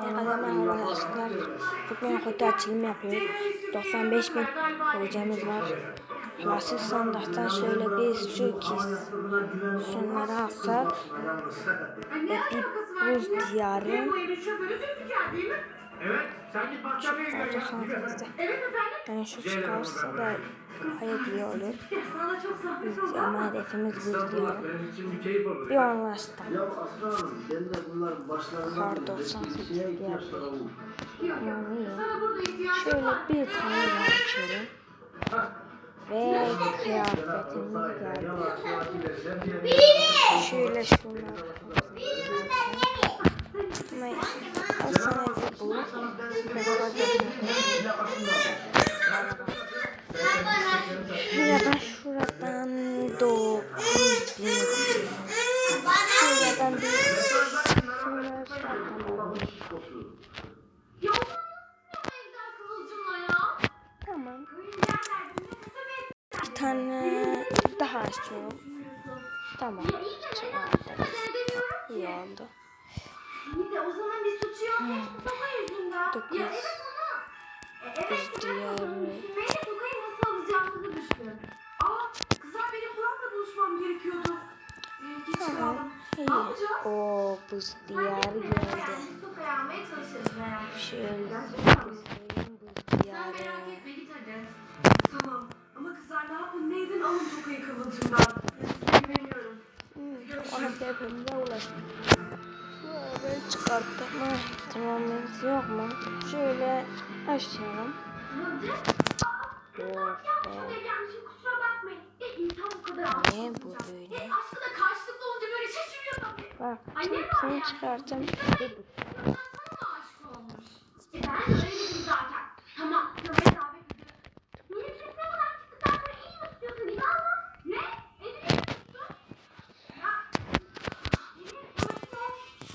Merhaba arkadaşlar. Bugün kutu açılımı yapıyoruz. 95 bin hocamız var. Klasik sandıktan şöyle bir şu kis şunları alsak ve bir buz diyarı? Evet, sen git. Evet efendim. Yani şu çıkarsa da gayet iyi olur. Sana çok zahmet Biz oldu ama ama. hedefimiz buz diyarı. bir anlaştık. Kar 98 şeye diye. ihtiyacım Şöyle bir tane daha açıyorum. Ve kıyafetimiz geldi. Şöyle şunlar. Tutmayı. Al sana bir bu. Ve Şuradan şuradan dokuz bin. Şuradan bir şunlar şuradan. Ya bu nasıl evden kıvılcımla ya? Tamam. Köyün yerlerde nefese Bir tane daha açıyorum. Tamam. Ya iyi oldu. İyi de o zaman bir suçu yok. Yüzünden. Dokuz. Ya evet ama. E, evet bakalım. Sümeyye Toka'yı nasıl alacağımızı düşün. Aa kızlar benim Burak'la buluşmam gerekiyordu. Ee, geç Tamam. kaldım. İyi. Ne yapacağız? O buz diyarı geldi. Toka'yı almaya çalışırız. Şöyle buz Sen diyarı. merak etme git hadi. Tamam. Ama kızlar ne yapın ne edin alın Toka'yı kıvılcımdan. Ona hepimize ulaştık. Böyle çıkartma ihtimalimiz yok mu? Şöyle açalım. Kıvılcım. Of Yanlış be. odaya gelmişim kusura bakmayın. E insan bu kadar Ne aşık bu olacak. böyle? E aşkı da karşılıklı olunca böyle şaşırıyor tabii. Bak Ay ne var şunu yani? çıkartım. Bir bu. Sana da aşık olmuş. E ben de öyle dedim zaten. Tamam Sıma'ya davet ediyorum. Benim sesim buradan çıktıktan sonra iyi mi tutuyorsun gibi ama. Ne? Elini mi tuttun? Ya. Elini tuttun.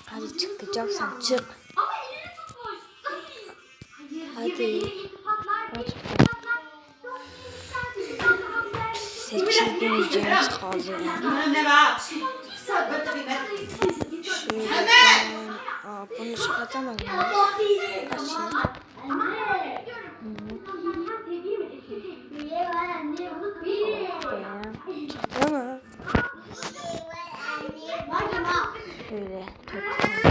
Hadi çıkacaksan çık. Ama elini tutmuş. Hayır. Hadi. Hadi. İltifatlar, Hadi. iltifatlar. Yok, sadece sana güzel. 8 bin ücremiz kaldı. Şöyle Aa, bunu çıkartamadım. Açayım. Beğen. Çıktı mı? Şöyle totem,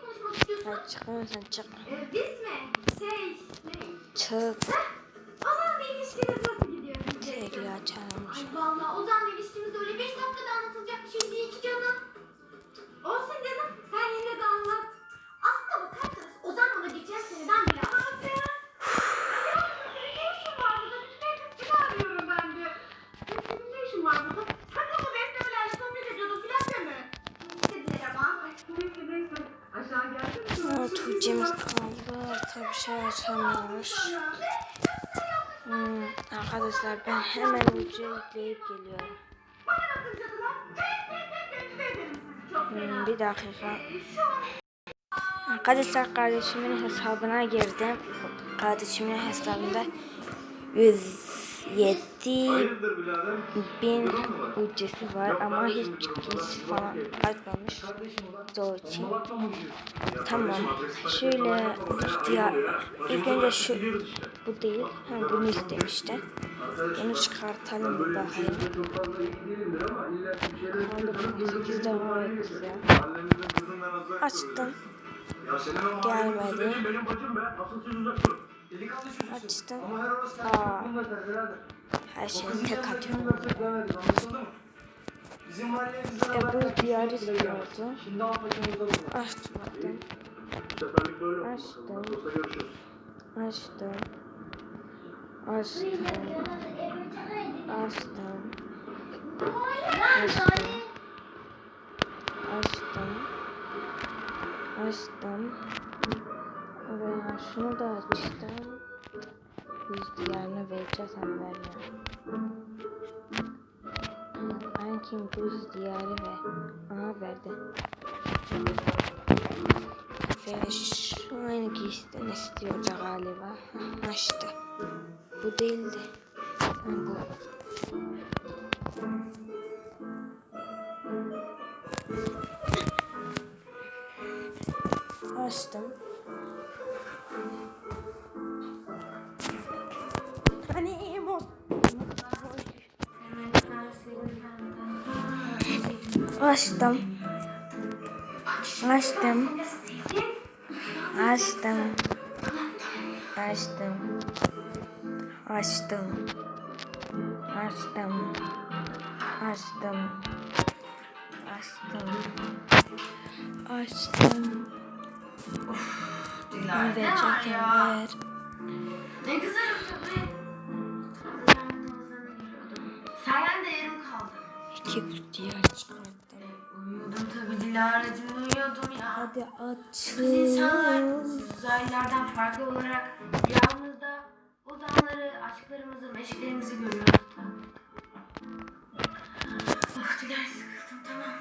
konuşmak istiyorsun? Hadi çıkmıyorsan çık. Ee, biz mi? Şey? Çık. Ozan'la ilişkiniz Aa, Tuğçe'miz kaldı. Tabii bir şey açamıyoruz. Hmm, arkadaşlar ben hemen ucu yükleyip geliyorum. Hmm, bir dakika. Arkadaşlar kardeşimin hesabına girdim. Kardeşimin hesabında 107 Birader? bin ücreti var ama hiç giysi falan açmamış. Zor için. Tamam. Şöyle ihtiyar. İlk önce şu bu değil. Ha, bunu istemişti. Bunu çıkartalım bir bakayım. Çok fazla iyi değilimdir ama illa bir şeyler 8 de gayet güzel. Açtım. Gelmedi. Açtım. Aa. Her kızın tek atıyorum. E, haber diyar istiyordu. paçamızda bunu. Açtım. Açtım. Açtım. Açtım. Açtım. Açtım. Açtım. Açtım. Ve şunu da açtım. Biz diğerini vereceğiz hem ver ya. Ben kim buz diyarı ve aha verdi. Efe şu aynı giysiden istiyordu galiba. Açtı. Bu değildi. Bu. Açtım. Açtım. Açtım. Açtım. Açtım. Açtım. Açtım. Açtım. Açtım. Açtım. Dilara. Ver çekim ver. Ne güzel İki diğer çıkarttım. Uyuyordum tabii Dilara'cığım uyuyordum ya. Hadi Biz insanlar uzaylılardan farklı olarak rüyamızda o dağları, aşklarımızı, meşklerimizi görüyoruz. Of Dilar sıkıldım tamam.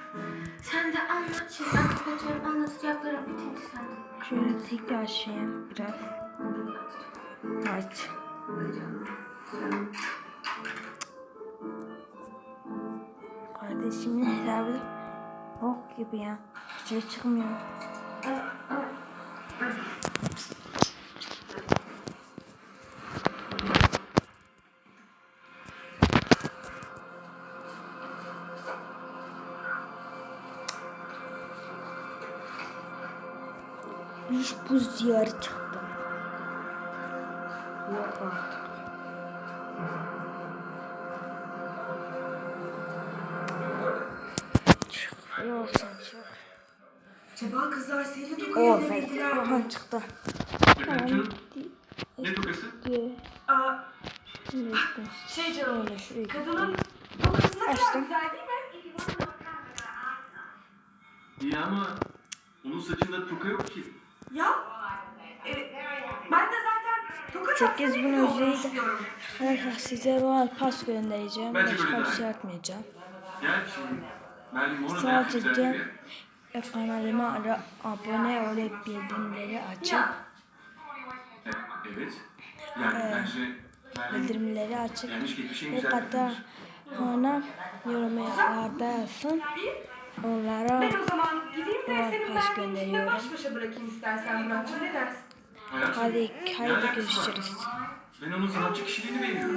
Sen de anlat şimdi ben kapatıyorum anlatacaklarım bitince sen de. Şöyle tekrar açayım biraz. Aç. Kardeşimin hesabı bok gibi ya. Bir şey çıkmıyor. İş buz diyarı çıktı. Sabah kızlar seni dokuya oh, demediler. Çıktı. Ne tokası? Aa, şey canım, kadının tokası ne kadar güzel değil mi? İyi ama onun saçında toka yok ki. Ya, e, ben de zaten toka Çok kez bunu özleydi. Arkadaşlar size bu pas göndereceğim. Başka bir şey atmayacağım. Sadece güzel bir e, kanalıma ara- abone olup bildirimleri açıp E, Evet. Yani Ee, bence bildirimleri açıp ve hatta bana yorumlarda yazsın. Onlara ben o zaman gideyim de Royal seni Pass ben gönderiyorum. baş başa bırakayım istersen Murat'cığım ne dersin? Hayatım, Hadi haydi görüşürüz. Ben onun sanatçı kişiliğini beğeniyorum.